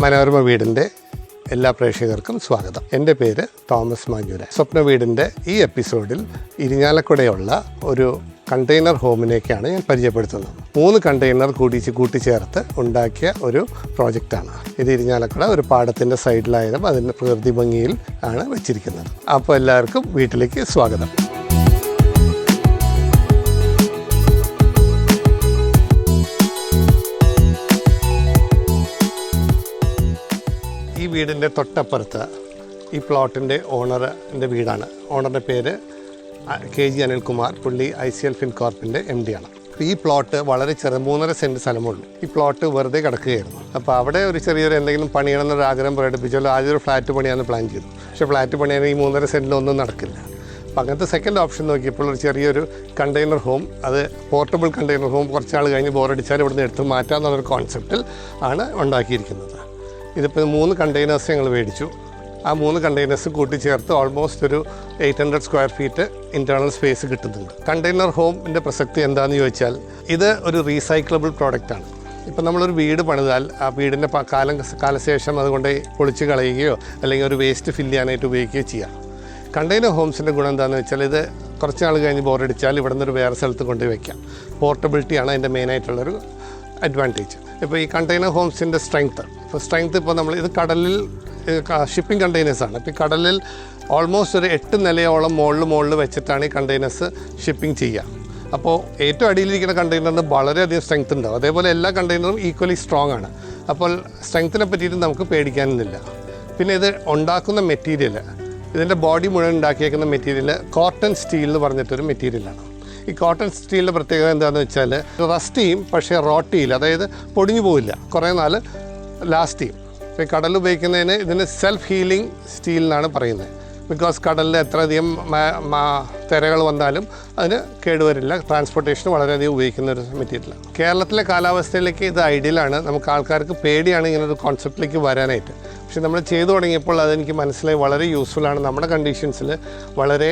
മനോരമ വീടിന്റെ എല്ലാ പ്രേക്ഷകർക്കും സ്വാഗതം. എന്റെ പേര് തോമസ് മാഞ്ഞൂര സ്വപ്ന വീടിന്റെ ഈ എപ്പിസോഡിൽ ഇരിഞ്ഞാലക്കുടയുള്ള ഒരു കണ്ടെയ്നർ ഹോമിനേക്കാണ് ഞാൻ പരിചയപ്പെടുത്തുന്നത്. മൂന്ന് കണ്ടെയ്നർ കൂടി കൂട്ടിച്ചേർത്ത് ഉണ്ടാക്കിയ ഒരു പ്രോജക്റ്റാണ്. ഇത് ഇരിഞ്ഞാലക്കുട ഒരു പാടത്തിന്റെ സൈഡിലായാലും അതിന്റെ പ്രകൃതി ഭംഗിയിൽ ആണ് വെച്ചിരിക്കുന്നത്. അപ്പോൾ എല്ലാവർക്കും വീട്ടിലേക്ക് സ്വാഗതം. വീടിന്റെ തൊട്ടപ്പുറത്ത് ഈ പ്ലോട്ടിന്റെ ഓണറിന്റെ വീടാണ്. ഓണറിന്റെ പേര് കെ ജി അനിൽകുമാർ പുള്ളി ഐ സി എൽ ഫിൻകോർപ്പിന്റെ എം ഡി ആണ്. അപ്പോൾ ഈ പ്ലോട്ട് വളരെ ചെറിയ മൂന്നര സെന്റ് സ്ഥലമുള്ളൂ. ഈ പ്ലോട്ട് വെറുതെ കിടക്കുകയായിരുന്നു. അപ്പോൾ അവിടെ ഒരു ചെറിയൊരു എന്തെങ്കിലും പണിയണമെന്നൊരു ആഗ്രഹം പ്രകടിപ്പിച്ചാൽ ആദ്യം ഒരു ഫ്ലാറ്റ് പണിയാന്ന് പ്ലാൻ ചെയ്തു പക്ഷേ ഫ്ലാറ്റ് പണിയാൻ ഈ മൂന്നര സെന്റിലൊന്നും നടക്കില്ല. അപ്പോൾ അങ്ങനത്തെ സെക്കൻഡ് ഓപ്ഷൻ നോക്കിയപ്പോൾ ഒരു ചെറിയൊരു കണ്ടെയ്നർ ഹോം അത് പോർട്ടബിൾ കണ്ടെയ്നർ ഹോം കുറച്ചാൾ കഴിഞ്ഞ് ബോറടിച്ചാൽ ഇവിടുന്ന് എടുത്ത് മാറ്റാമെന്നുള്ളൊരു കോൺസെപ്റ്റിൽ ആണ് ഉണ്ടാക്കിയിരിക്കുന്നത്. ഇതിപ്പോൾ മൂന്ന് കണ്ടെയ്നേഴ്സ് ഞങ്ങൾ മേടിച്ചു. ആ മൂന്ന് കണ്ടെയ്നേഴ്സ് കൂട്ടിച്ചേർത്ത് ഓൾമോസ്റ്റ് ഒരു eight hundred square feet internal space കിട്ടുന്നുണ്ട്. കണ്ടെയ്നർ ഹോമിന്റെ പ്രസക്തി എന്താണെന്ന് ചോദിച്ചാൽ ഇത് ഒരു റീസൈക്ലബിൾ പ്രോഡക്റ്റാണ് ഇപ്പം നമ്മളൊരു വീട് പണിതാൽ ആ വീടിന്റെ കാലം കാലശേഷം അതുകൊണ്ട് പൊളിച്ച് കളയുകയോ അല്ലെങ്കിൽ ഒരു വേസ്റ്റ് ഫില്ല് ചെയ്യാനായിട്ട് ഉപയോഗിക്കുകയോ ചെയ്യാം. കണ്ടെയ്നർ ഹോംസിന്റെ ഗുണം എന്താണെന്ന് വെച്ചാൽ ഇത് കുറച്ച് നാൾ കഴിഞ്ഞ് ബോറടിച്ചാൽ ഇവിടെ നിന്ന് ഒരു വേറെ സ്ഥലത്ത് കൊണ്ടുപോയി വെക്കാം. പോർട്ടബിലിറ്റിയാണ് അതിന്റെ മെയിനായിട്ടുള്ളൊരു അഡ്വാന്റേജ് ഇപ്പോൾ ഈ കണ്ടെയ്നർ ഹോംസിന്റെ സ്ട്രെങ്ത്ത് ഇപ്പോൾ സ്ട്രെങ്ത് ഇപ്പോൾ നമ്മൾ ഇത് കടലിൽ ഷിപ്പിംഗ് കണ്ടെയ്നേഴ്സാണ് ഇപ്പോൾ കടലിൽ ഓൾമോസ്റ്റ് ഒരു എട്ട് നിലയോളം മുകളിൽ മുകളിൽ വെച്ചിട്ടാണ് ഈ കണ്ടെയ്നേഴ്സ് ഷിപ്പിംഗ് ചെയ്യുക. അപ്പോൾ ഏറ്റവും അടിയിലിരിക്കുന്ന കണ്ടെയ്നറിന് വളരെയധികം സ്ട്രെങ്ത് ഉണ്ടാവും. അതേപോലെ എല്ലാ കണ്ടെയ്നറും ഈക്വലി സ്ട്രോങ് ആണ്. അപ്പോൾ സ്ട്രെങ്ത്തിനെ പറ്റിയിട്ട് നമുക്ക് പേടിക്കാനൊന്നുമില്ല. പിന്നെ ഇത് ഉണ്ടാക്കുന്ന മെറ്റീരിയൽ ഇതിന്റെ ബോഡി മുഴുവൻ ഉണ്ടാക്കിയേക്കുന്ന മെറ്റീരിയൽ കോട്ടൺ സ്റ്റീൽ എന്ന് പറഞ്ഞിട്ടൊരു മെറ്റീരിയലാണ് ഈ കോട്ടൺ സ്റ്റീലിന്റെ പ്രത്യേകത എന്താണെന്ന് വെച്ചാൽ റസ്റ്റ് ചെയ്യും പക്ഷേ റോട്ട് ചെയ്യില്ല. അതായത് പൊടിഞ്ഞു പോവില്ല. കുറേ നാൾ ലാസ്റ്റ് ചെയ്യും ഇപ്പോൾ ഈ കടൽ ഉപയോഗിക്കുന്നതിന് ഇതിന് സെൽഫ് ഹീലിംഗ് സ്റ്റീൽ എന്നാണ് പറയുന്നത്. ബിക്കോസ് കടലിൽ എത്രയധികം തിരകൾ വന്നാലും അതിന് കേടുവരില്ല. ട്രാൻസ്പോർട്ടേഷന് വളരെയധികം ഉപയോഗിക്കുന്ന ഒരു മെറ്റീരിയൽ കേരളത്തിലെ കാലാവസ്ഥയിലേക്ക് ഇത് ഐഡിയലാണ് നമുക്ക് ആൾക്കാർക്ക് പേടിയാണ് ഇങ്ങനെ ഒരു കോൺസെപ്റ്റിലേക്ക് വരാനായിട്ട്. പക്ഷെ നമ്മൾ ചെയ്തു തുടങ്ങിയപ്പോൾ അതെനിക്ക് മനസ്സിലായി വളരെ യൂസ്ഫുൾ ആണ്. നമ്മുടെ കണ്ടീഷൻസിൽ വളരെ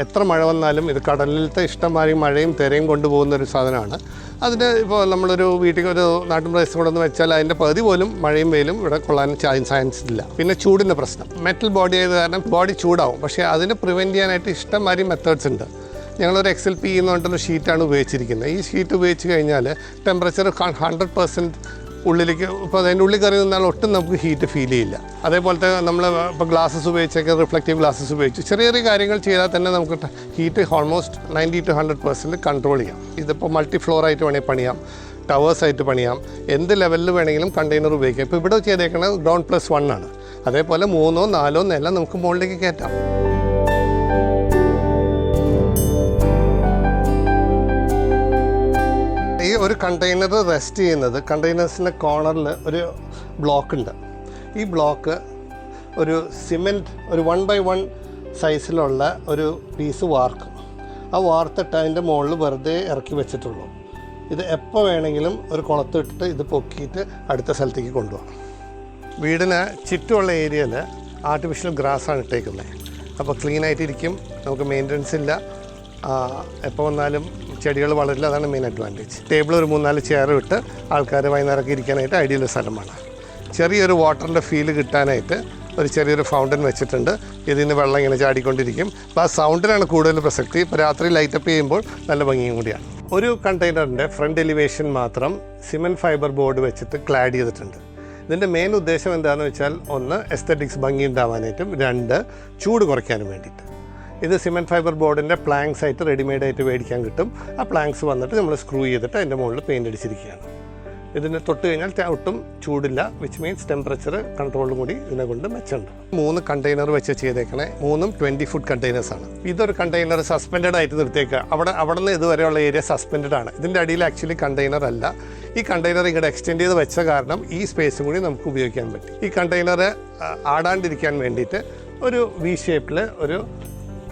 എത്ര മഴ വന്നാലും ഇത് കടലിലത്തെ ഇഷ്ടംമാതിരി മഴയും തിരയും കൊണ്ടുപോകുന്ന ഒരു സാധനമാണ്. അതിന് ഇപ്പോൾ നമ്മളൊരു വീട്ടിൽ ഒരു നാട്ടിൻ പ്രദേശം കൊണ്ടുവന്ന് വെച്ചാൽ അതിന്റെ പകുതി പോലും മഴയും വെയിലും ഇവിടെ കൊള്ളാൻ ചാൻസ് ഇല്ല. പിന്നെ ചൂടിന്റെ പ്രശ്നം. മെറ്റൽ ബോഡി ആയത് കാരണം ബോഡി ചൂടാവും. പക്ഷേ അതിന് പ്രിവെന്റ് ചെയ്യാനായിട്ട് ഇഷ്ടംമാതിരി മെത്തേഡ്സ് ഉണ്ട്. ഞങ്ങളൊരു എക്സൽ പി എന്ന് പറഞ്ഞിട്ടുള്ള ഷീറ്റാണ് ഉപയോഗിച്ചിരിക്കുന്നത്. ഈ ഷീറ്റ് ഉപയോഗിച്ച് കഴിഞ്ഞാൽ ടെമ്പറേച്ചർ ഹൺഡ്രഡ് പെർസെന്റ് ഉള്ളിലേക്ക് ഇപ്പോൾ അതിന്റെ ഉള്ളിൽ കയറി നിന്നാൽ ഒട്ടും നമുക്ക് ഹീറ്റ് ഫീൽ ചെയ്യില്ല. അതേപോലത്തെ നമ്മൾ ഇപ്പോൾ ഗ്ലാസ്സസ് ഉപയോഗിച്ചൊക്കെ റിഫ്ലക്റ്റീവ് ഗ്ലാസ്സസ് ഉപയോഗിച്ച് ചെറിയ ചെറിയ കാര്യങ്ങൾ ചെയ്താൽ തന്നെ നമുക്ക് heat almost ninety two hundred percent control ചെയ്യാം. ഇതിപ്പോൾ മൾട്ടി ഫ്ലോർ ആയിട്ട് വേണമെങ്കിൽ പണിയാം. ടവേഴ്സ് ആയിട്ട് പണിയാം. എന്ത് ലെവലിൽ വേണമെങ്കിലും കണ്ടെയ്നർ ഉപയോഗിക്കാം. ഇപ്പോൾ ഇവിടെ ചെയ്തേക്കുന്നത് ഗ്രൗണ്ട് പ്ലസ് വൺ ആണ്. അതേപോലെ മൂന്നോ നാലോ നില നമുക്ക് മുകളിലേക്ക് കയറ്റാം. ഒരു കണ്ടെയ്നർ റെസ്റ്റ് ചെയ്യുന്നത് കണ്ടെയ്നേഴ്സിന്റെ കോർണറിൽ ഒരു ബ്ലോക്ക് ഉണ്ട്. ഈ ബ്ലോക്ക് ഒരു സിമെന്റ് ഒരു വൺ ബൈ വൺ സൈസിലുള്ള ഒരു പീസ് വാർക്കും ആ വാർത്തിട്ട് അതിന്റെ മുകളിൽ വെറുതെ ഇറക്കി വെച്ചിട്ടുള്ളൂ. ഇത് എപ്പോൾ വേണമെങ്കിലും ഒരു കുളത്തിട്ടിട്ട് ഇത് പൊക്കിയിട്ട് അടുത്ത സ്ഥലത്തേക്ക് കൊണ്ടുപോകണം വീടിന് ചുറ്റുമുള്ള ഏരിയയിൽ ആർട്ടിഫിഷ്യൽ ഗ്രാസാണ് ഇട്ടേക്കുന്നത്. അപ്പോൾ ക്ലീനായിട്ടിരിക്കും നമുക്ക് മെയിന്റനൻസ് ഇല്ല. എപ്പോൾ വന്നാലും ചെടികൾ വളരില്ല അതാണ് മെയിൻ അഡ്വാന്റേജ് ടേബിൾ ഒരു മൂന്നാൽ ചെയർ ഇട്ട് ആൾക്കാർ വൈകുന്നേരമൊക്കെ ഇരിക്കാനായിട്ട് ഐഡിയൽ സ്ഥലമാണ്. ചെറിയൊരു വാട്ടറിന്റെ ഫീൽ കിട്ടാനായിട്ട് ഒരു ചെറിയൊരു ഫൗണ്ടൻ വെച്ചിട്ടുണ്ട്. ഇതിൽ നിന്ന് വെള്ളം ഇങ്ങനെ ചാടിക്കൊണ്ടിരിക്കും. അപ്പോൾ ആ സൗണ്ടിനാണ് കൂടുതൽ പ്രസക്തി. ഇപ്പോൾ രാത്രി ലൈറ്റപ്പ് ചെയ്യുമ്പോൾ നല്ല ഭംഗിയും കൂടിയാണ്. ഒരു കണ്ടെയ്നറിന്റെ ഫ്രണ്ട് എലിവേഷൻ മാത്രം സിമെന്റ് ഫൈബർ ബോർഡ് വെച്ചിട്ട് ക്ലാഡ് ചെയ്തിട്ടുണ്ട്. ഇതിന്റെ മെയിൻ ഉദ്ദേശം എന്താണെന്ന് വെച്ചാൽ ഒന്ന് എസ്തറ്റിക്സ് ഭംഗി ഉണ്ടാവാനായിട്ടും രണ്ട് ചൂട് കുറയ്ക്കാനും വേണ്ടിയിട്ട്. ഇത് സിമെന്റ് ഫൈബർ ബോർഡിന്റെ പ്ലാങ്ക്സ് ആയിട്ട് റെഡിമെയ്ഡ് ആയിട്ട് മേടിക്കാൻ കിട്ടും. ആ പ്ലാങ്ക്സ് വന്നിട്ട് നമ്മൾ സ്ക്രൂ ചെയ്തിട്ട് അതിന്റെ മുകളിൽ പെയിന്റ് അടിച്ചിരിക്കുകയാണ്. ഇതിന് തൊട്ട് കഴിഞ്ഞാൽ ഒട്ടും ചൂടില്ല വിച്ച് മീൻസ് ടെമ്പറേച്ചർ കൺട്രോളും കൂടി ഇതിനെ കൊണ്ട് മെച്ചമുണ്ട്. മൂന്ന് കണ്ടെയ്നർ വെച്ച് ചെയ്തേക്കണേ. മൂന്നും ട്വന്റി ഫുഡ് കണ്ടെയ്നേഴ്സ് ആണ്. ഇതൊരു കണ്ടെയ്നർ സസ്പെൻഡഡ് ആയിട്ട് നിർത്തിയേക്കുക. അവിടെ അവിടെ നിന്ന് ഇതുവരെയുള്ള ഏരിയ സസ്പെൻഡഡ് ആണ്. ഇതിന്റെ അടിയിൽ ആക്ച്വലി കണ്ടെയ്നർ അല്ല. ഈ കണ്ടെയ്നർ ഇങ്ങോട്ട് എക്സ്റ്റെൻഡ് ചെയ്ത് വെച്ച കാരണം ഈ സ്പേസും കൂടി നമുക്ക് ഉപയോഗിക്കാൻ പറ്റും. ഈ കണ്ടെയ്നർ ആടാണ്ടിരിക്കാൻ വേണ്ടിയിട്ട് ഒരു വി ഷേപ്പിൽ ഒരു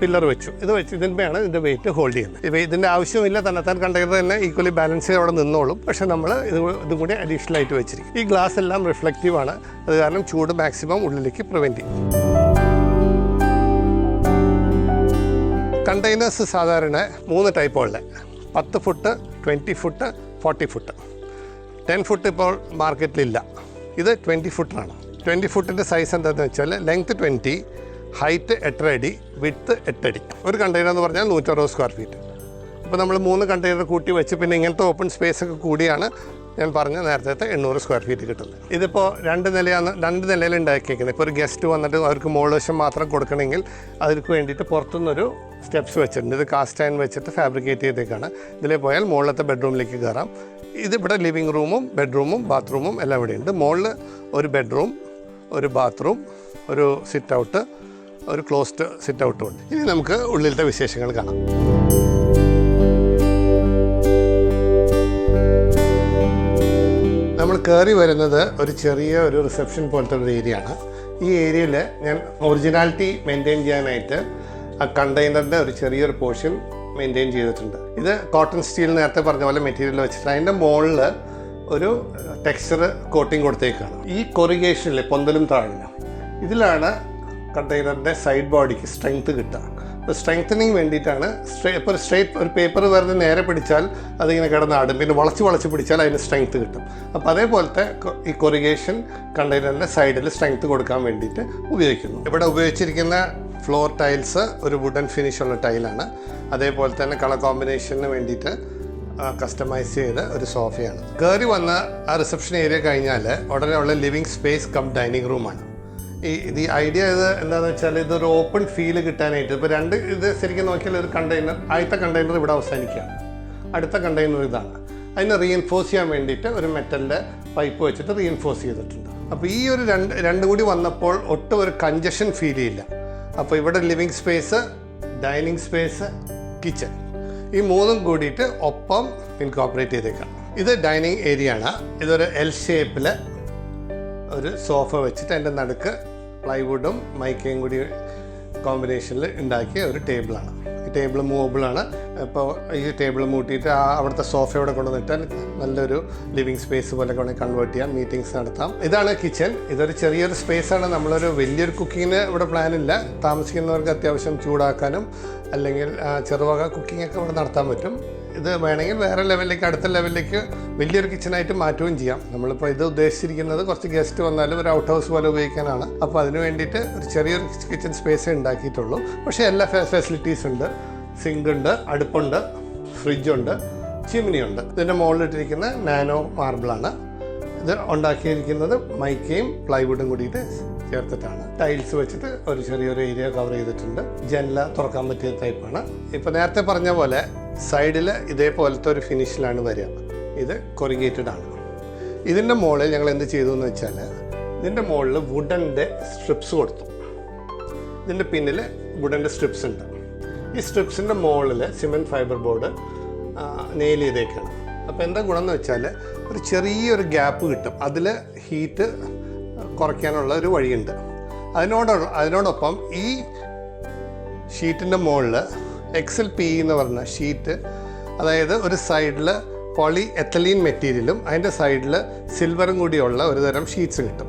പില്ലർ വെച്ചു. ഇത് വെച്ച് ഇതിന്മേയാണ് ഇതിന്റെ വെയിറ്റ് ഹോൾഡ് ചെയ്യുന്നത്. ഇപ്പോൾ ഇതിന്റെ ആവശ്യമില്ല തന്നെത്താൻ കണ്ടെയ്നർ തന്നെ ഈക്വലി ബാലൻസ് ചെയ്ത് അവിടെ നിന്നോളും. പക്ഷേ നമ്മൾ ഇത് ഇതും കൂടി അഡീഷണൽ ആയിട്ട് വെച്ചിരിക്കും. ഈ ഗ്ലാസ് എല്ലാം റിഫ്ലക്റ്റീവ് ആണ്. അത് കാരണം ചൂട് മാക്സിമം ഉള്ളിലേക്ക് പ്രിവെന്റ് ചെയ്യും. കണ്ടെയ്നേഴ്സ് സാധാരണ മൂന്ന് ടൈപ്പുകളുടെ പത്ത് foot twenty foot forty foot ten foot ഇപ്പോൾ മാർക്കറ്റിലില്ല ഇത് ട്വന്റി ഫുട്ടാണ് ട്വന്റി ഫുട്ടിന്റെ സൈസ് എന്താണെന്ന് വെച്ചാൽ ലെങ്ത് ട്വന്റി ഹൈറ്റ് എട്ടര അടി വിട്ത്ത് എട്ടടി ഒരു കണ്ടെയ്നർ എന്ന് പറഞ്ഞാൽ നൂറ്ററുപത് സ്ക്വയർ ഫീറ്റ് അപ്പോൾ നമ്മൾ മൂന്ന് കണ്ടെയ്നർ കൂട്ടി വെച്ച് പിന്നെ ഇങ്ങനത്തെ ഓപ്പൺ സ്പേസ് ഒക്കെ കൂടിയാണ് ഞാൻ പറഞ്ഞ നേരത്തെ എണ്ണൂറ് സ്ക്വയർ ഫീറ്റ് കിട്ടുന്നത്. ഇതിപ്പോൾ രണ്ട് നിലയാണ് രണ്ട് നിലയിൽ ഉണ്ടാക്കിയേക്കുന്നത്. ഇപ്പോൾ ഒരു ഗസ്റ്റ് വന്നിട്ട് അവർക്ക് മുകളിൽ വശം മാത്രം കൊടുക്കണമെങ്കിൽ അതിற்கு വേണ്ടിയിട്ട് പുറത്തുനിന്നൊരു സ്റ്റെപ്സ് വെച്ചിട്ടുണ്ട്. ഇത് കാസ്റ്റ് ആൻഡ് വെച്ചിട്ട് ഫാബ്രിക്കേറ്റ് ചെയ്തേക്കാണ്. ഇതിലേ പോയാൽ മുകളിലത്തെ ബെഡ്റൂമിലേക്ക് കയറാം. ഇതിവിടെ ലിവിങ് റൂമും ബെഡ്റൂമും ബാത്റൂമും എല്ലാം ഇവിടെ ഉണ്ട് മുകളിൽ ഒരു ബെഡ്റൂം ഒരു ബാത്റൂം ഒരു സിറ്റ് ഔട്ട് ഒരു ക്ലോസ്ഡ് സിറ്റ് ഔട്ടും ഉണ്ട്. ഇനി നമുക്ക് ഉള്ളിലത്തെ വിശേഷങ്ങൾ കാണാം. നമ്മൾ കയറി വരുന്നത് ഒരു ചെറിയ ഒരു റിസപ്ഷൻ പോലത്തെ ഒരു ഏരിയ ആണ്. ഈ ഏരിയയിൽ ഞാൻ ഒറിജിനാലിറ്റി മെയിന്റെയിൻ ചെയ്യാനായിട്ട് ആ കണ്ടെയ്നറിന്റെ ഒരു ചെറിയൊരു പോർഷൻ മെയിന്റെയിൻ ചെയ്തിട്ടുണ്ട്. ഇത് കോട്ടൺ സ്റ്റീൽ നേരത്തെ പറഞ്ഞ പോലെ മെറ്റീരിയൽ വെച്ചിട്ട് അതിന്റെ മുകളിൽ ഒരു ടെക്സ്ചർ കോട്ടിങ് കൊടുത്തേക്കാണ്. ഈ കൊറിഗേഷനിൽ പൊന്തലും താഴിലും. ഇതിലാണ് കണ്ടെയ്നറിന്റെ സൈഡ് ബോഡിക്ക് സ്ട്രെങ്ത് കിട്ടുക. അപ്പോൾ സ്ട്രെങ്തനിങ് വേണ്ടിയിട്ടാണ് സ്ട്രേ ഇപ്പോൾ ഒരു സ്ട്രേറ്റ് ഒരു പേപ്പർ വെറുതെ നേരെ പിടിച്ചാൽ അതിങ്ങനെ കിടന്നാടും പിന്നെ വളച്ച് വളച്ച് പിടിച്ചാൽ അതിന് സ്ട്രെങ്ത്ത് കിട്ടും. അപ്പോൾ അതേപോലത്തെ ഈ കൊറിഗേഷൻ കണ്ടെയ്നറിന്റെ സൈഡിൽ സ്ട്രെങ്ത്ത് കൊടുക്കാൻ വേണ്ടിയിട്ട് ഉപയോഗിക്കുന്നു. ഇവിടെ ഉപയോഗിച്ചിരിക്കുന്ന ഫ്ലോർ ടൈൽസ് ഒരു വുഡൻ ഫിനിഷുള്ള ടൈലാണ് അതേപോലെ തന്നെ കളർ കോമ്പിനേഷന് വേണ്ടിയിട്ട് കസ്റ്റമൈസ് ചെയ്ത ഒരു സോഫയാണ് കയറി വന്ന ആ റിസപ്ഷൻ ഏരിയ കഴിഞ്ഞാൽ ഉടനെ ഉള്ള ലിവിങ് സ്പേസ് കം ഡൈനിങ് റൂമാണ് ഈ ഈ ഐഡിയ ഇത് എന്താണെന്ന് വെച്ചാൽ ഇതൊരു ഓപ്പൺ ഫീൽ കിട്ടാനായിട്ട് ഇപ്പോൾ രണ്ട് ഇത് ശരിക്കും നോക്കിയാൽ ഒരു കണ്ടെയ്നർ ആദ്യത്തെ കണ്ടെയ്നർ ഇവിടെ അവസാനിക്കുകയാണ് അടുത്ത കണ്ടെയ്നർ ഇതാണ്. അതിനെ റീഎൻഫോഴ്സ് ചെയ്യാൻ വേണ്ടിയിട്ട് ഒരു മെറ്റലിന്റെ പൈപ്പ് വെച്ചിട്ട് റീഎൻഫോഴ്സ് ചെയ്തിട്ടുണ്ട്. അപ്പോൾ ഈ ഒരു രണ്ട് രണ്ടും കൂടി വന്നപ്പോൾ ഒട്ടും ഒരു കഞ്ചഷൻ ഫീൽ ചെയ്യില്ല അപ്പോൾ ഇവിടെ living space dining space kitchen ഈ മൂന്നും കൂടിയിട്ട് ഒപ്പം ഇൻകോപ്പറേറ്റ് ചെയ്തേക്കാം. ഇത് ഡൈനിങ് ഏരിയ ആണ്. ഇതൊരു എൽ ഷേപ്പിൽ ഒരു സോഫ വെച്ചിട്ട് അതിന്റെ നടുക്ക് പ്ലൈവുഡും മൈക്കയും കൂടി കോമ്പിനേഷനിൽ ഉണ്ടാക്കിയ ഒരു ടേബിളാണ്. ഈ ടേബിൾ മൂവബിളാണ്. ഇപ്പോൾ ഈ ടേബിൾ മൂട്ടിയിട്ട് ആ അവിടുത്തെ സോഫ ഇവിടെ കൊണ്ടുവന്നിട്ടാൽ നല്ലൊരു ലിവിങ് സ്പേസ് പോലെ കൊണ്ട് കൺവേർട്ട് ചെയ്യാം മീറ്റിംഗ്സ് നടത്താം. ഇതാണ് കിച്ചൺ ഇതൊരു ചെറിയൊരു സ്പേസാണ് നമ്മളൊരു വലിയൊരു കുക്കിങ്ങിന് ഇവിടെ പ്ലാൻ ഇല്ല. താമസിക്കുന്നവർക്ക് അത്യാവശ്യം ചൂടാക്കാനും അല്ലെങ്കിൽ ചെറുവക കുക്കിംഗ് ഒക്കെ ഇവിടെ നടത്താൻ പറ്റും. ഇത് വേണമെങ്കിൽ വേറെ ലെവലിലേക്ക് അടുത്ത ലെവലിലേക്ക് വലിയൊരു കിച്ചണായിട്ട് മാറ്റുകയും ചെയ്യാം. നമ്മളിപ്പോൾ ഇത് ഉദ്ദേശിച്ചിരിക്കുന്നത് കുറച്ച് ഗസ്റ്റ് വന്നാലും ഒരു ഔട്ട് ഹൗസ് പോലെ ഉപയോഗിക്കാനാണ്. അപ്പോൾ അതിന് വേണ്ടിയിട്ട് ഒരു ചെറിയൊരു കിച്ചൺ സ്പേസ് ഉണ്ടാക്കിയിട്ടുള്ളൂ. പക്ഷേ എല്ലാ ഫെസിലിറ്റീസ് ഉണ്ട്. സിങ്ക് ഉണ്ട് അടുപ്പുണ്ട് ഫ്രിഡ്ജുണ്ട് ചിമ്മിനി ഉണ്ട്. ഇതിന്റെ മുകളിലിട്ടിരിക്കുന്ന നാനോ മാർബിളാണ് ഇത് ഉണ്ടാക്കിയിരിക്കുന്നത് മൈക്കയും പ്ലൈവുഡും കൂടിയിട്ട് ചേർത്തിട്ടാണ്. ടൈൽസ് വെച്ചിട്ട് ഒരു ചെറിയൊരു ഏരിയ കവർ ചെയ്തിട്ടുണ്ട്. ജനല തുറക്കാൻ പറ്റിയ ടൈപ്പാണ് ഇപ്പോൾ നേരത്തെ പറഞ്ഞ പോലെ സൈഡിൽ ഇതേപോലത്തെ ഒരു ഫിനിഷിലാണ് വരിക. ഇത് കൊറിഗേറ്റഡ് ആണ്. ഇതിന്റെ മുകളിൽ ഞങ്ങൾ എന്ത് ചെയ്തു എന്ന് വെച്ചാൽ ഇതിന്റെ മുകളിൽ വുഡന്റെ സ്ട്രിപ്സ് കൊടുത്തു. ഇതിന്റെ പിന്നിൽ വുഡന്റെ സ്ട്രിപ്സ് ഉണ്ട്. ഈ സ്ട്രിപ്സിന്റെ മുകളിൽ സിമെന്റ് ഫൈബർ ബോർഡ് നെയിൽ ചെയ്തേക്കാണ്. അപ്പോൾ എന്താ ഗുണം എന്ന് വെച്ചാൽ ഒരു ചെറിയൊരു ഗ്യാപ്പ് കിട്ടും. അതിൽ ഹീറ്റ് കുറയ്ക്കാനുള്ള ഒരു വഴിയുണ്ട്. അതിനോട് അതിനോടൊപ്പം ഈ ഷീറ്റിന്റെ മുകളിൽ എക്സൽ പി എന്ന് പറഞ്ഞ ഷീറ്റ് അതായത് ഒരു സൈഡിൽ പോളി എത്തലീൻ മെറ്റീരിയലും അതിന്റെ സൈഡിൽ സിൽവറും കൂടിയുള്ള ഒരു തരം ഷീറ്റ്സ് കിട്ടും.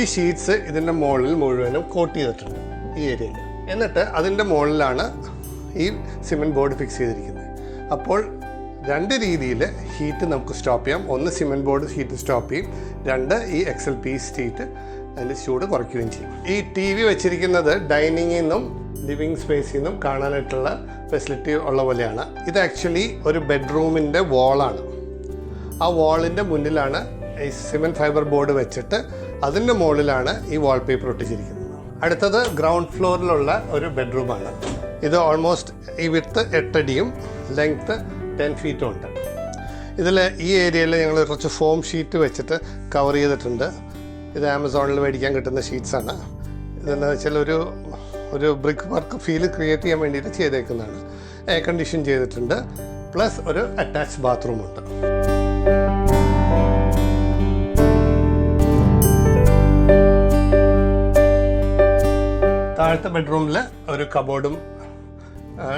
ഈ ഷീറ്റ്സ് ഇതിന്റെ മുകളിൽ മുഴുവനും കോട്ട് ചെയ്തിട്ടുണ്ട് ഈ ഏരിയയിൽ എന്നിട്ട് അതിന്റെ മുകളിലാണ് ഈ സിമെന്റ് ബോർഡ് ഫിക്സ് ചെയ്തിരിക്കുന്നത്. അപ്പോൾ രണ്ട് രീതിയിൽ ഹീറ്റ് നമുക്ക് സ്റ്റോപ്പ് ചെയ്യാം. ഒന്ന് സിമെന്റ് ബോർഡ് ഹീറ്റ് സ്റ്റോപ്പ് ചെയ്യും. രണ്ട് ഈ എക്സൽ പി സ്റ്റീറ്റ് അതിന്റെ ചൂട് കുറയ്ക്കുകയും ചെയ്യും. ഈ ടി വി വെച്ചിരിക്കുന്നത് ഡൈനിങ്ങിൽ നിന്നും ലിവിങ് സ്പേസിൽ നിന്നും കാണാനായിട്ടുള്ള ഫെസിലിറ്റി ഉള്ള പോലെയാണ്. ഇത് ആക്ച്വലി ഒരു ബെഡ്റൂമിന്റെ വാളാണ്. ആ വാളിന്റെ മുന്നിലാണ് ഈ സിമെന്റ് ഫൈബർ ബോർഡ് വെച്ചിട്ട് അതിന്റെ മുകളിലാണ് ഈ വാൾപേപ്പർ ഒട്ടിച്ചിരിക്കുന്നത്. അടുത്തത് ഗ്രൗണ്ട് ഫ്ലോറിലുള്ള ഒരു ബെഡ്റൂമാണ്. ഇത് ഓൾമോസ്റ്റ് ഈ വിത്ത് എട്ടടിയും ലെങ്ത്ത് ടെൻ ഫീറ്റും ഉണ്ട്. ഇതിൽ ഈ ഏരിയയിൽ ഞങ്ങൾ കുറച്ച് ഫോം ഷീറ്റ് വെച്ചിട്ട് കവർ ചെയ്തിട്ടുണ്ട്. ഇത് ആമസോണിൽ മേടിക്കാൻ കിട്ടുന്ന ഷീറ്റ്സാണ്. ഇതെന്ന് വെച്ചാൽ ഒരു ഒരു ബ്രിക്ക് വർക്ക് ഫീൽ ക്രിയേറ്റ് ചെയ്യാൻ വേണ്ടിയിട്ട് ചെയ്തേക്കുന്നതാണ്. എയർ കണ്ടീഷൻ ചെയ്തിട്ടുണ്ട്. പ്ലസ് ഒരു അറ്റാച്ച് ബാത്റൂം ഉണ്ട്. താഴത്തെ ബെഡ്റൂമിൽ ഒരു കബോർഡും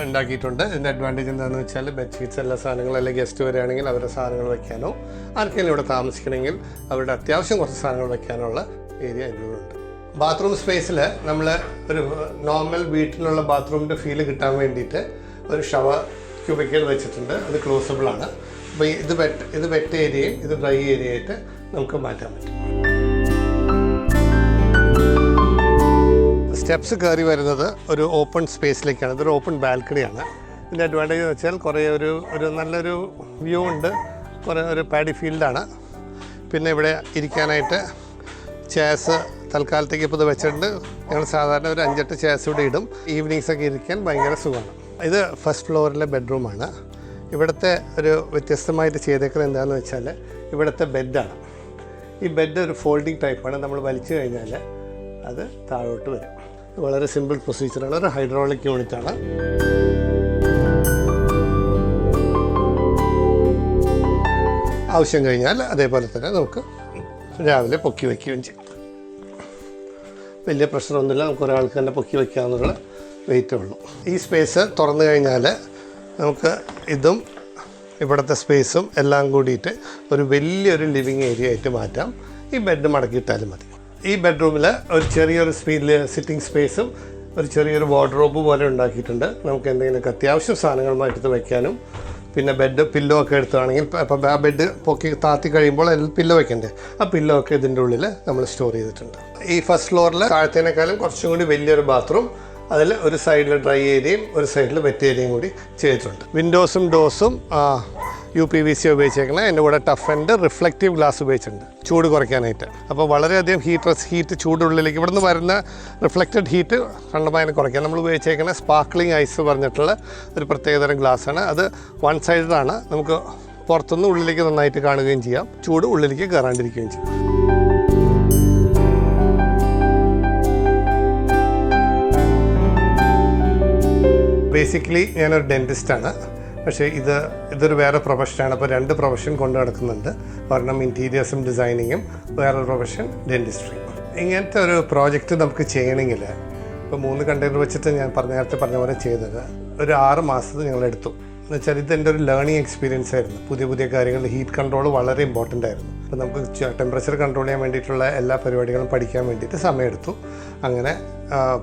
ഉണ്ടാക്കിയിട്ടുണ്ട്. ഇതിന്റെ അഡ്വാന്റേജ് എന്താണെന്ന് വെച്ചാൽ ബെഡ്ഷീറ്റ്സ് എല്ലാ സാധനങ്ങളും അല്ലെങ്കിൽ ഗസ്റ്റ് വരികയാണെങ്കിൽ അവരുടെ സാധനങ്ങൾ വെക്കാനോ ആർക്കെങ്കിലും ഇവിടെ താമസിക്കണമെങ്കിൽ അവരുടെ അത്യാവശ്യം കുറച്ച് സാധനങ്ങൾ വെക്കാനുള്ള ഏരിയ ഇതിലുണ്ട് ബാത്റൂം സ്പേസിൽ നമ്മൾ ഒരു നോർമൽ വീട്ടിലുള്ള ബാത്റൂമിന്റെ ഫീൽ കിട്ടാൻ വേണ്ടിയിട്ട് ഒരു ഷവർ ക്യൂബിക്കൽ വെച്ചിട്ടുണ്ട്. അത് ക്ലോസബിൾ ആണ്. അപ്പോൾ ഇത് വെറ്റ് ഇത് വെറ്റ് ഏരിയയും ഇത് ഡ്രൈ ഏരിയ ആയിട്ട് നമുക്ക് മാറ്റാൻ പറ്റും. സ്റ്റെപ്സ് കയറി വരുന്നത് ഒരു ഓപ്പൺ സ്പേസിലേക്കാണ് ഇതൊരു ഓപ്പൺ ബാൽക്കണിയാണ് ഇതിന്റെ അഡ്വാന്റേജ് എന്ന് വെച്ചാൽ കുറേ ഒരു ഒരു നല്ലൊരു വ്യൂ ഉണ്ട്. കുറേ ഒരു പാഡി ഫീൽഡാണ് പിന്നെ ഇവിടെ ഇരിക്കാനായിട്ട് ചേസ് തൽക്കാലത്തേക്ക് ഇപ്പോൾ ഇത് വെച്ചിട്ടുണ്ട്. ഞങ്ങൾ സാധാരണ ഒരു അഞ്ചെട്ട് ചെയർസ് ഇവിടെ ഇടും. ഈവനിങ്സ് ഒക്കെ ഇരിക്കാൻ ഭയങ്കര സുഖമാണ്. ഇത് ഫസ്റ്റ് ഫ്ലോറിലെ ബെഡ്റൂമാണ് ഇവിടുത്തെ ഒരു വ്യത്യസ്തമായിട്ട് ചെയ്തേക്കുന്നത് എന്താണെന്ന് വെച്ചാൽ ഇവിടുത്തെ ബെഡാണ് ഈ ബെഡ് ഒരു ഫോൾഡിങ് ടൈപ്പാണ് നമ്മൾ വലിച്ചു കഴിഞ്ഞാൽ അത് താഴോട്ട് വരും. വളരെ സിമ്പിൾ പ്രൊസീജിയറാണ് ഒരു ഹൈഡ്രോളിക് യൂണിറ്റാണ് ആവശ്യം കഴിഞ്ഞാൽ അതേപോലെ തന്നെ നമുക്ക് രാവിലെ പൊക്കി വയ്ക്കുകയും ചെയ്യും. വലിയ പ്രശ്നമൊന്നുമില്ല. നമുക്ക് ഒരാൾക്ക് തന്നെ പൊക്കി വയ്ക്കാവുന്ന വെയിറ്റേ ഉള്ളൂ. ഈ സ്പേസ് തുറന്നു കഴിഞ്ഞാൽ നമുക്ക് ഇതും ഇവിടുത്തെ സ്പേസും എല്ലാം കൂടിയിട്ട് ഒരു വലിയൊരു ലിവിങ് ഏരിയ ആയിട്ട് മാറ്റാം. ഈ ബെഡ് മടക്കിയിട്ടാലും മതി. ഈ ബെഡ്റൂമിൽ ഒരു ചെറിയൊരു സ്പീഡിൽ സിറ്റിംഗ് സ്പേസും ഒരു ചെറിയൊരു വാർഡ്രോബ് പോലെ ഉണ്ടാക്കിയിട്ടുണ്ട്. നമുക്ക് എന്തെങ്കിലുമൊക്കെ അത്യാവശ്യം സാധനങ്ങളുമായി എടുത്ത് വയ്ക്കാനും പിന്നെ ബെഡ് പില്ലോ ഒക്കെ എടുത്തുവാണെങ്കിൽ ഇപ്പം ആ ബെഡ് പൊക്കി താത്തി കഴിയുമ്പോൾ അതിൽ പില്ലോ വെക്കണ്ടേ? ആ പില്ലോ ഒക്കെ ഇതിന്റെ ഉള്ളിൽ നമ്മൾ സ്റ്റോർ ചെയ്തിട്ടുണ്ട്. ഈ ഫസ്റ്റ് ഫ്ലോറിൽ താഴത്തേനേക്കാളും കുറച്ചും കൂടി വലിയൊരു ബാത്റൂം അതിൽ ഒരു സൈഡിൽ ഡ്രൈ ഏരിയയും ഒരു സൈഡിൽ വെറ്റ് ഏരിയയും കൂടി ചെയ്തിട്ടുണ്ട്. വിൻഡോസും ഡോസും യു പി വി സി ഉപയോഗിച്ചേക്കണം. എന്റെ കൂടെ ടഫ് ആൻഡ് റിഫ്ലക്റ്റീവ് ഗ്ലാസ് ഉപയോഗിച്ചിട്ടുണ്ട്. ചൂട് കുറയ്ക്കാനായിട്ട്. അപ്പോൾ വളരെയധികം ഹീറ്റ് ഹീറ്റ് ചൂടുള്ളിലേക്ക് ഇവിടുന്ന് വരുന്ന റിഫ്ലക്റ്റഡ് ഹീറ്റ് കണ്ടമാനം കുറയ്ക്കാൻ നമ്മൾ ഉപയോഗിച്ചേക്കുന്ന സ്പാർക്ലിംഗ് ഐസ് പറഞ്ഞിട്ടുള്ള ഒരു പ്രത്യേകതരം ഗ്ലാസ്സാണ് അത് വൺ സൈഡാണ് നമുക്ക് പുറത്തുനിന്ന് ഉള്ളിലേക്ക് നന്നായിട്ട് കാണുകയും ചെയ്യാം. ചൂട് ഉള്ളിലേക്ക് കയറാണ്ടിരിക്കുകയും ചെയ്യും. ബേസിക്കലി ഞാനൊരു ഡെന്റിസ്റ്റാണ് പക്ഷേ ഇത് ഇതൊരു വേറെ പ്രൊഫഷനാണ് അപ്പോൾ രണ്ട് പ്രൊഫഷൻ കൊണ്ടു നടക്കുന്നുണ്ട്. ഒരെണ്ണം ഇന്റീരിയേഴ്സും ഡിസൈനിങ്ങും വേറൊരു പ്രൊഫഷൻ ഡെന്റിസ്ട്രി ഇങ്ങനത്തെ ഒരു പ്രോജക്റ്റ് നമുക്ക് ചെയ്യണമെങ്കിൽ ഇപ്പോൾ മൂന്ന് കണ്ടെയ്നർ വെച്ചിട്ട് ഞാൻ പറഞ്ഞ നേരത്തെ പറഞ്ഞ പോലെ ചെയ്തത്. ഒരു ആറ് മാസത്തിൽ ഞങ്ങൾ എടുത്തു. എന്ന് വെച്ചാൽ ഇത് എന്റെ ഒരു ലേണിംഗ് എക്സ്പീരിയൻസ് ആയിരുന്നു. പുതിയ പുതിയ കാര്യങ്ങൾ ഹീറ്റ് കൺട്രോൾ വളരെ ഇമ്പോർട്ടന്റ് ആയിരുന്നു. അപ്പോൾ നമുക്ക് ടെമ്പറേച്ചർ കൺട്രോൾ ചെയ്യാൻ വേണ്ടിയിട്ടുള്ള എല്ലാ പരിപാടികളും പഠിക്കാൻ വേണ്ടിയിട്ട് സമയമെടുത്തു. അങ്ങനെ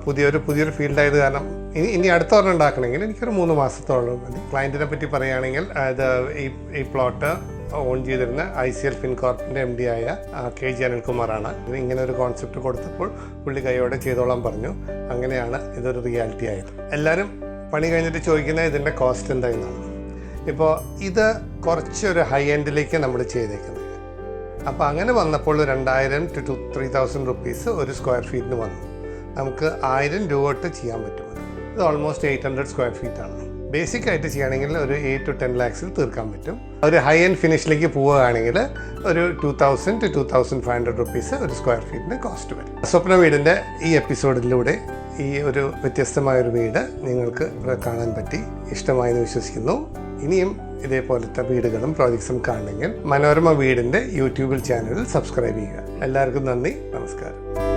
പുതിയൊരു പുതിയൊരു ഫീൽഡായത് കാരണം ഇനി ഇനി അടുത്ത ഒരെണ്ണം ഉണ്ടാക്കണമെങ്കിൽ എനിക്കൊരു മൂന്ന് മാസത്തോളം മതി ക്ലയന്റിനെ പറ്റി പറയുകയാണെങ്കിൽ അത് ഈ ഈ പ്ലോട്ട് ഓൺ ചെയ്തിരുന്ന ഐ സി എൽ ഫിൻകോർപ്പിന്റെ എം ഡി ആയ കെ ജി അനിൽകുമാറാണ്. ഇങ്ങനെ ഒരു കോൺസെപ്റ്റ് കൊടുത്തപ്പോൾ പുള്ളി കൈയോടെ ചെയ്തോളാൻ പറഞ്ഞു. അങ്ങനെയാണ് ഇതൊരു റിയാലിറ്റി ആയത്. എല്ലാവരും പണി കഴിഞ്ഞിട്ട് ചോദിക്കുന്നത് ഇതിന്റെ കോസ്റ്റ് എന്തായെന്നാണ്. ഇപ്പോൾ ഇത് കുറച്ചൊരു ഹൈ എൻഡിലേക്ക് നമ്മൾ ചെയ്തേക്കുന്നത്. അപ്പോൾ അങ്ങനെ വന്നപ്പോൾ രണ്ടായിരം two two three thousand rupees ഒരു സ്ക്വയർ ഫീറ്റിന് വന്നു. നമുക്ക് ആയിരം രൂപ തൊട്ട് ചെയ്യാൻ പറ്റും. ഇത് almost eight hundred square feet ആണ്. ബേസിക് ആയിട്ട് ചെയ്യുകയാണെങ്കിൽ ഒരു എയ്റ്റ് ടു ടെൻ ലാക്സിൽ തീർക്കാൻ പറ്റും. ഒരു ഹൈ എൻഡ് ഫിനിഷിലേക്ക് പോവുകയാണെങ്കിൽ ഒരു two thousand two two thousand five hundred rupees ഒരു സ്ക്വയർ ഫീറ്റിന് കോസ്റ്റ് വരും. സ്വപ്ന വീടിന്റെ ഈ എപ്പിസോഡിലൂടെ ഈ ഒരു വ്യത്യസ്തമായ ഒരു വീട് നിങ്ങൾക്ക് കാണാൻ പറ്റി ഇഷ്ടമായെന്ന് വിശ്വസിക്കുന്നു. ഇനിയും ഇതേപോലത്തെ വീടുകളും പ്രോജക്ട്സും കാണണമെങ്കിൽ മനോരമ വീടിന്റെ യൂട്യൂബിൽ ചാനലിൽ സബ്സ്ക്രൈബ് ചെയ്യുക. എല്ലാവർക്കും നന്ദി നമസ്കാരം.